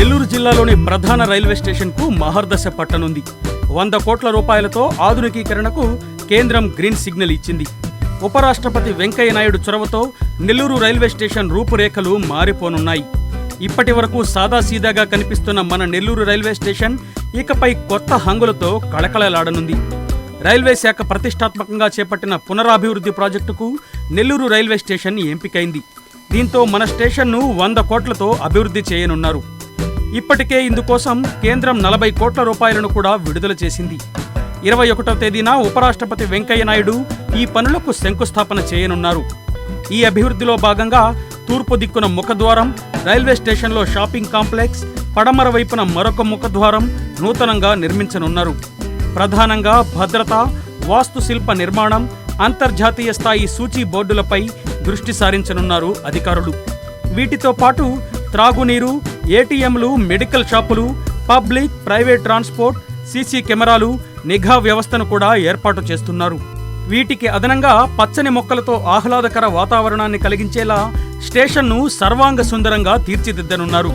నెల్లూరు జిల్లాలోని ప్రధాన రైల్వే స్టేషన్కు మహర్దశ పట్టనుంది. వంద కోట్ల రూపాయలతో ఆధునికీకరణకు కేంద్రం గ్రీన్ సిగ్నల్ ఇచ్చింది. ఉపరాష్ట్రపతి వెంకయ్య నాయుడు చొరవతో నెల్లూరు రైల్వే స్టేషన్ రూపురేఖలు మారిపోనున్నాయి. ఇప్పటి వరకు సాదాసీదాగా కనిపిస్తున్న మన నెల్లూరు రైల్వే స్టేషన్ ఇకపై కొత్త హంగులతో కళకళలాడనుంది. రైల్వే శాఖ ప్రతిష్టాత్మకంగా చేపట్టిన పునరాభివృద్ధి ప్రాజెక్టుకు నెల్లూరు రైల్వే స్టేషన్ ఎంపికైంది. దీంతో మన స్టేషన్ను వంద కోట్లతో అభివృద్ధి చేయనున్నారు. ఇప్పటికే ఇందుకోసం కేంద్రం నలభై కోట్ల రూపాయలను కూడా విడుదల చేసింది. ఇరవై ఒకటవ తేదీన ఉపరాష్ట్రపతి వెంకయ్య నాయుడు ఈ పనులకు శంకుస్థాపన చేయనున్నారు. ఈ అభివృద్ధిలో భాగంగా తూర్పు దిక్కున ముఖద్వారం రైల్వే స్టేషన్లో షాపింగ్ కాంప్లెక్స్ పడమర వైపున మరొక ముఖద్వారం నూతనంగా నిర్మించనున్నారు. ప్రధానంగా భద్రత వాస్తుశిల్ప నిర్మాణం అంతర్జాతీయ స్థాయి సూచీ బోర్డులపై దృష్టి సారించనున్నారు అధికారులు. వీటితో పాటు త్రాగునీరు ఏటీఎంలు మెడికల్ షాపులు పబ్లిక్ ప్రైవేట్ ట్రాన్స్పోర్ట్ సీసీ కెమెరాలు నిఘా వ్యవస్థను కూడా ఏర్పాటు చేస్తున్నారు. వీటికి అదనంగా పచ్చని మొక్కలతో ఆహ్లాదకర వాతావరణాన్ని కలిగించేలా స్టేషన్ను సర్వాంగ సుందరంగా తీర్చిదిద్దనున్నారు.